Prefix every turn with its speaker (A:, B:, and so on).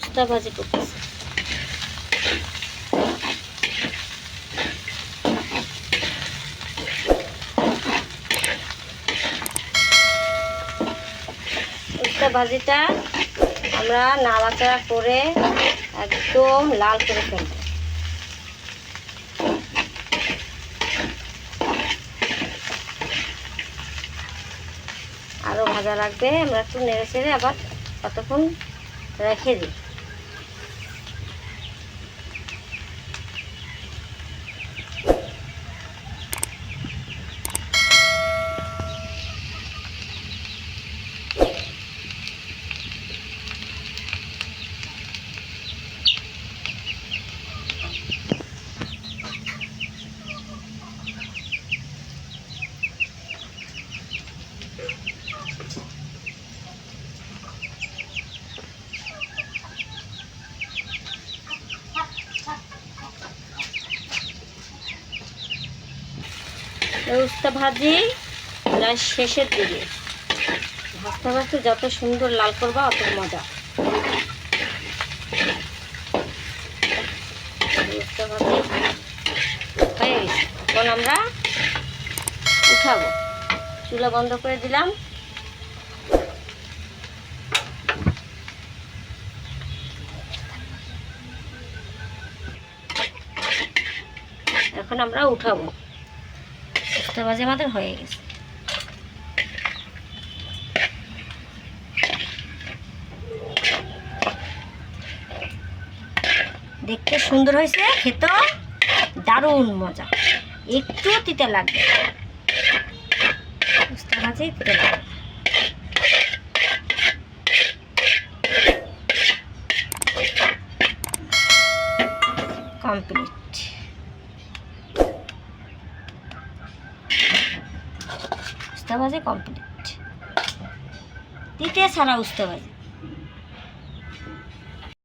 A: উস্তা ভাজি করতেছে। উস্তা ভাজিটা আমরা নাড়াচাড়া করে একদম লাল করে ফেলব। আরও ভাজা লাগবে, আমরা একটু নেড়ে চেড়ে আবার কতক্ষণ রেখে দিই। উস্তা ভাজি প্রায় শেষের দিকে। ভাজতে ভাজতে যত সুন্দর লাল করবা, অত মজা। এখন আমরা উঠাবো। চুলা বন্ধ করে দিলাম। এখন আমরা উঠাবো। উস্তা ভাজি আমাদের হয়ে গেছে। দেখতে সুন্দর হয়েছে, খেতেও দারুণ মজা। একটু লাগবে তিতে লাগবে কমপ্লিট। উস্তা ভাজি কমপ্লিট দ্বিতীয় সারা উস্তাবাজে